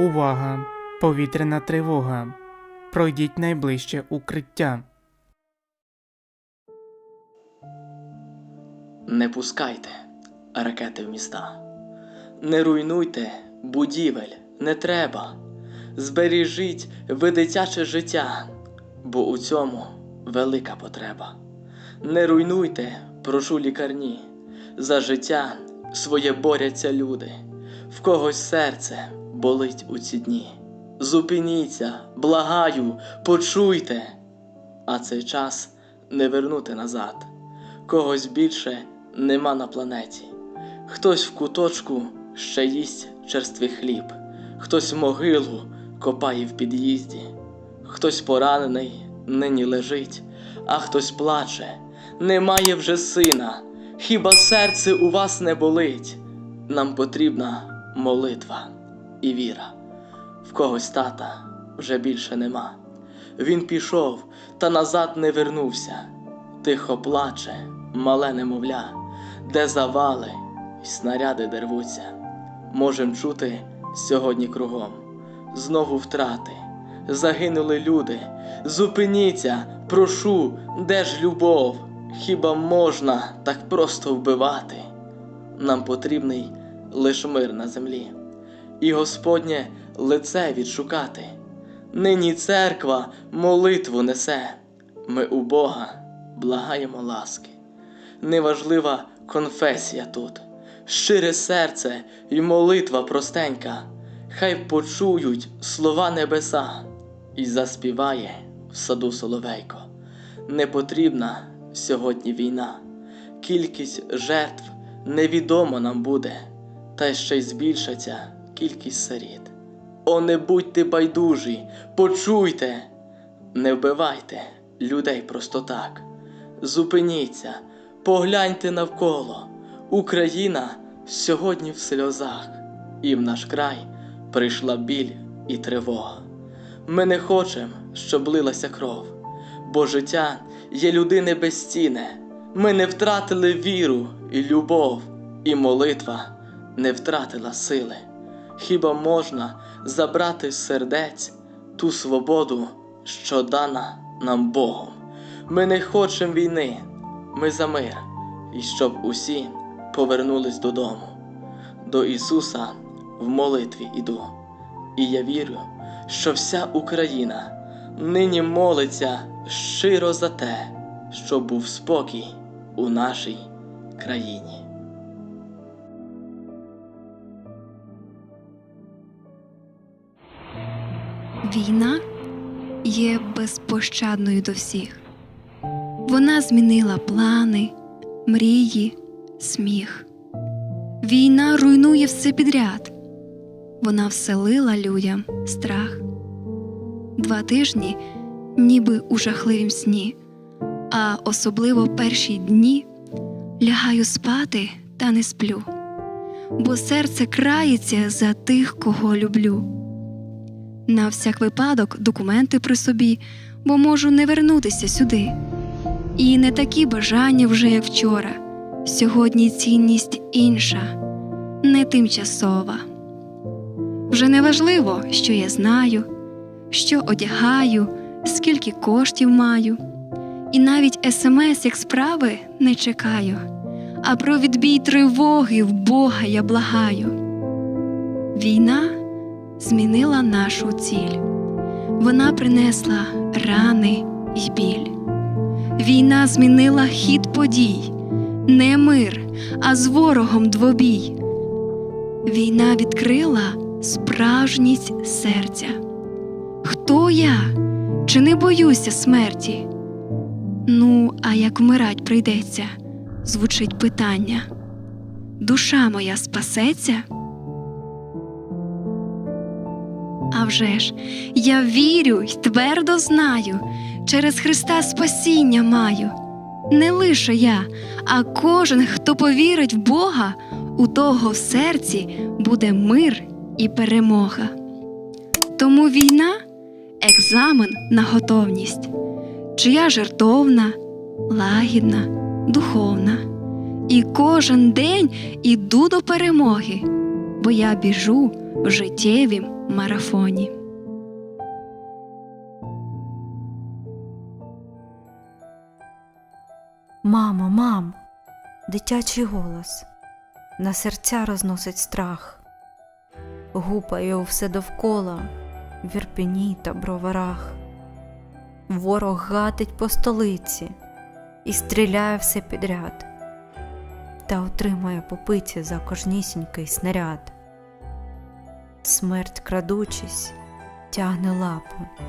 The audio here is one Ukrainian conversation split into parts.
Увага! Повітряна тривога. Пройдіть найближче укриття. Не пускайте ракети в міста. Не руйнуйте будівель, не треба. Збережіть ви дитяче життя, бо у цьому велика потреба. Не руйнуйте, прошу лікарні, за життя своє борються люди, в когось серце болить у ці дні. Зупиніться, благаю, почуйте, а цей час не вернути назад. Когось більше нема на планеті. Хтось в куточку ще їсть черствий хліб, хтось могилу копає в під'їзді, хтось поранений нині лежить, а хтось плаче, немає вже сина. Хіба серце у вас не болить? Нам потрібна молитва і віра. В когось тата вже більше нема. Він пішов та назад не вернувся. Тихо плаче, мале немовля, де завали й снаряди дервуться. Можем чути сьогодні кругом. Знову втрати, загинули люди. Зупиніться, прошу, де ж любов? Хіба можна так просто вбивати? Нам потрібний лиш мир на землі, і Господнє лице відшукати. Нині церква молитву несе. Ми у Бога благаємо ласки. Неважлива конфесія тут, щире серце і молитва простенька, хай почують слова небеса, і заспіває в саду соловейко. Не потрібна сьогодні війна, кількість жертв невідомо нам буде, та ще й збільшиться кількість сиріт. О, не будьте байдужі, почуйте, не вбивайте людей просто так. Зупиніться, погляньте навколо. Україна сьогодні в сльозах, і в наш край прийшла біль і тривога. Ми не хочемо, щоб лилася кров, бо життя є людини безцінне. Ми не втратили віру і любов, і молитва не втратила сили. Хіба можна забрати з сердець ту свободу, що дана нам Богом? Ми не хочемо війни, ми за мир, і щоб усі повернулись додому. До Ісуса в молитві іду, і я вірю, що вся Україна нині молиться щиро за те, щоб був спокій у нашій країні. Війна є безпощадною до всіх. Вона змінила плани, мрії, сміх. Війна руйнує все підряд. Вона вселила людям страх. Два тижні, ніби у жахливім сні, а особливо перші дні лягаю спати та не сплю, бо серце крається за тих, кого люблю. На всяк випадок документи при собі, бо можу не вернутися сюди. І не такі бажання вже, як вчора. Сьогодні цінність інша, не тимчасова. Вже не важливо, що я знаю, що одягаю, скільки коштів маю, і навіть смс, як справи, не чекаю, а про відбій тривоги в Бога я благаю. Війна змінила нашу ціль. Вона принесла рани й біль. Війна змінила хід подій, не мир, а з ворогом двобій. Війна відкрила справжність серця. Хто я? Чи не боюся смерті? Ну, а як вмирать прийдеться, звучить питання. Душа моя спасеться? Вже я вірю й твердо знаю, через Христа спасіння маю. Не лише я, а кожен, хто повірить в Бога, у того в серці буде мир і перемога. Тому війна екзамен на готовність, чи я жертовна, лагідна, духовна. І кожен день іду до перемоги, бо я біжу в життєвім марафоні. Мамо, мам, дитячий голос на серця розносить страх, гупає у все довкола, в та броварах. Ворог гатить по столиці і стріляє все підряд, та отримає по пиці за кожнісінький снаряд. Смерть, крадучись, тягне лапи,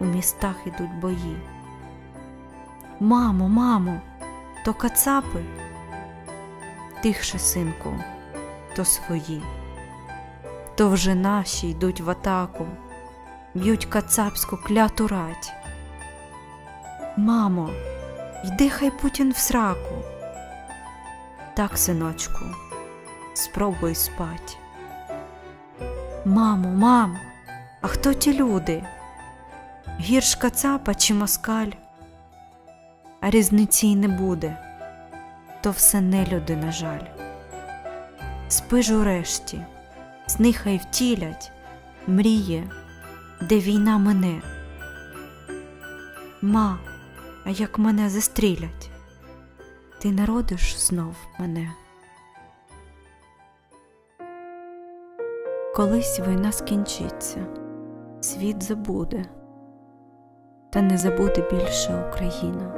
у містах ідуть бої. Мамо, мамо, то кацапи? Тихше, синку, то свої, то вже наші йдуть в атаку, б'ють кацапську кляту рать. Мамо, йди хай Путін в сраку. Так, синочку, спробуй спать. Мамо, мам, а хто ті люди? Гірш кацапа чи москаль? а різниці й не буде, то все нелюди, на жаль. Спи ж урешті, сни хай втілять, мріє, де війна мене. Ма, а як мене застрілять, ти народиш знов мене. Колись війна скінчиться, світ забуде, та не забуде більше Україна.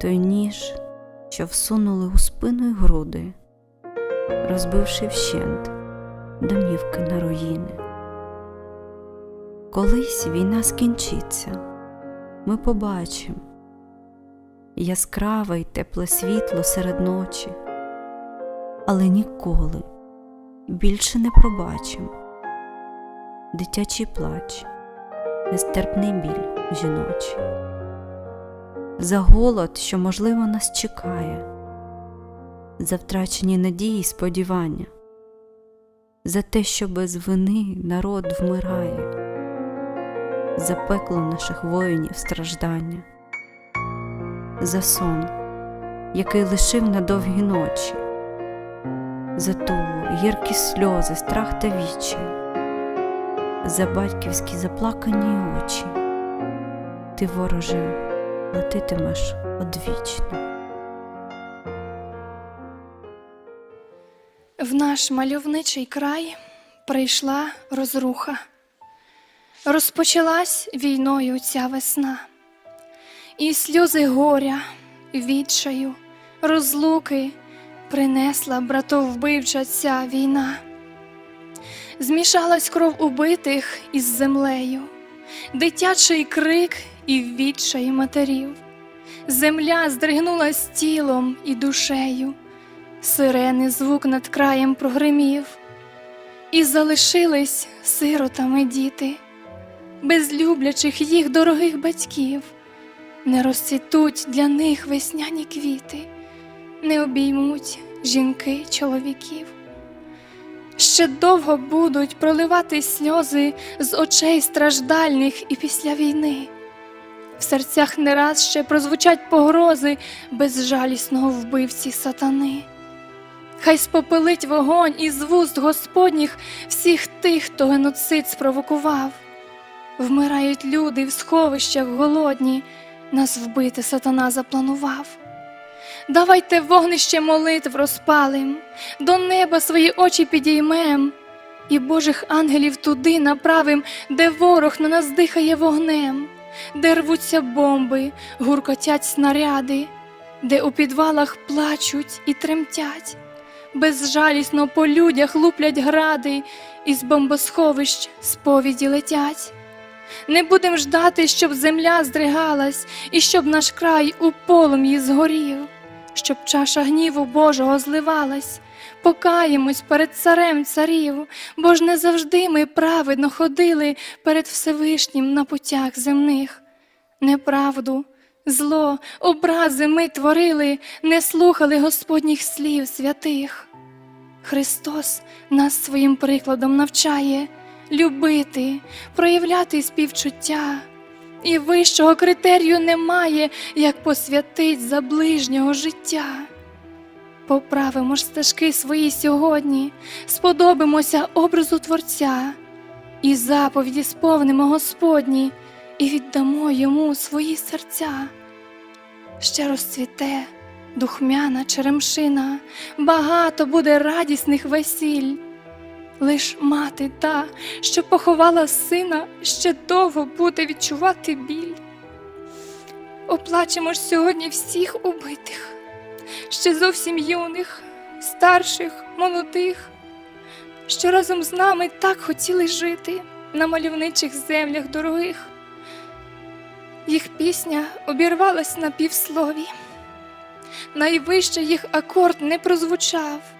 Той ніж, що всунули у спину й груди, розбивши вщент домівки на руїни. Колись війна скінчиться, ми побачимо яскраве й тепле світло серед ночі, але ніколи більше не пробачимо. Дитячий плач, нестерпний біль жіночий. За голод, що, можливо, нас чекає, за втрачені надії й сподівання, за те, що без вини народ вмирає, за пекло наших воїнів страждання, за сон, який лишив на довгі ночі, за тугу, гіркі сльози, страх та вічі, за батьківські заплакані очі, ти вороже платитимеш одвічно. В наш мальовничий край прийшла розруха. Розпочалась війною ця весна, і сльози горя, відчаю, розлуки принесла братовбивча ця війна. Змішалась кров убитих із землею, дитячий крик і відчай матерів. Земля здригнулась тілом і душею, сирени звук над краєм прогримів, і залишились сиротами діти, без люблячих їх дорогих батьків, не розцвітуть для них весняні квіти, не обіймуть жінки чоловіків. Ще довго будуть проливати сльози з очей страждальних і після війни. В серцях не раз ще прозвучать погрози безжалісного вбивці сатани. Хай спопелить вогонь із вуст Господніх всіх тих, хто геноцид спровокував. Вмирають люди в сховищах голодні, нас вбити сатана запланував. Давайте вогнище молитв розпалим, до неба свої очі підіймем, і Божих ангелів туди направим, де ворог на нас дихає вогнем де рвуться бомби, гуркотять снаряди, де у підвалах плачуть і тремтять, безжалісно по людях луплять гради, із бомбосховищ сповіді летять. Не будем ждати, щоб земля здригалась, і щоб наш край у полум'ї згорів, щоб чаша гніву Божого зливалась, покаємось перед царем царів, бо ж не завжди ми праведно ходили перед Всевишнім на путях земних. Неправду, зло, образи ми творили, не слухали Господніх слів святих. Христос нас своїм прикладом навчає любити, проявляти співчуття. І вищого критерію немає, як посвятить за ближнього життя. Поправимо ж стежки свої сьогодні, сподобимося образу Творця, і заповіді сповнимо Господні, і віддамо йому свої серця. Ще розцвіте духмяна черемшина, багато буде радісних весіль. Лиш мати та, що поховала сина, ще довго буде відчувати біль. Оплачемо ж сьогодні всіх убитих, ще зовсім юних, старших, молодих, що разом з нами так хотіли жити на мальовничих землях дорогих. Їх пісня обірвалась на півслові, найвищий їх акорд не прозвучав.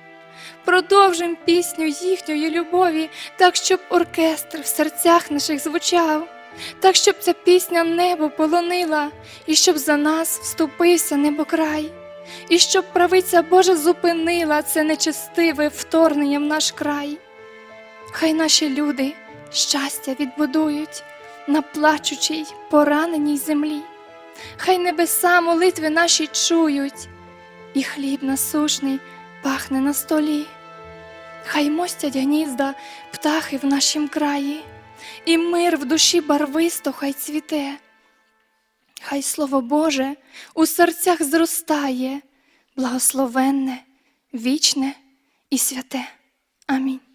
Продовжим пісню їхньої любові, так, щоб оркестр в серцях наших звучав, так, щоб ця пісня небо полонила, і щоб за нас вступився небокрай, і щоб правиця Божа зупинила це нечестиве вторгнення в наш край. Хай наші люди щастя відбудують на плачучій, пораненій землі, хай небеса молитви наші чують, і хліб насушний пахне на столі. Хай мостять гнізда птахи в нашім краї, і мир в душі барвисто хай цвіте. Хай Слово Боже у серцях зростає, благословенне, вічне і святе. Амінь.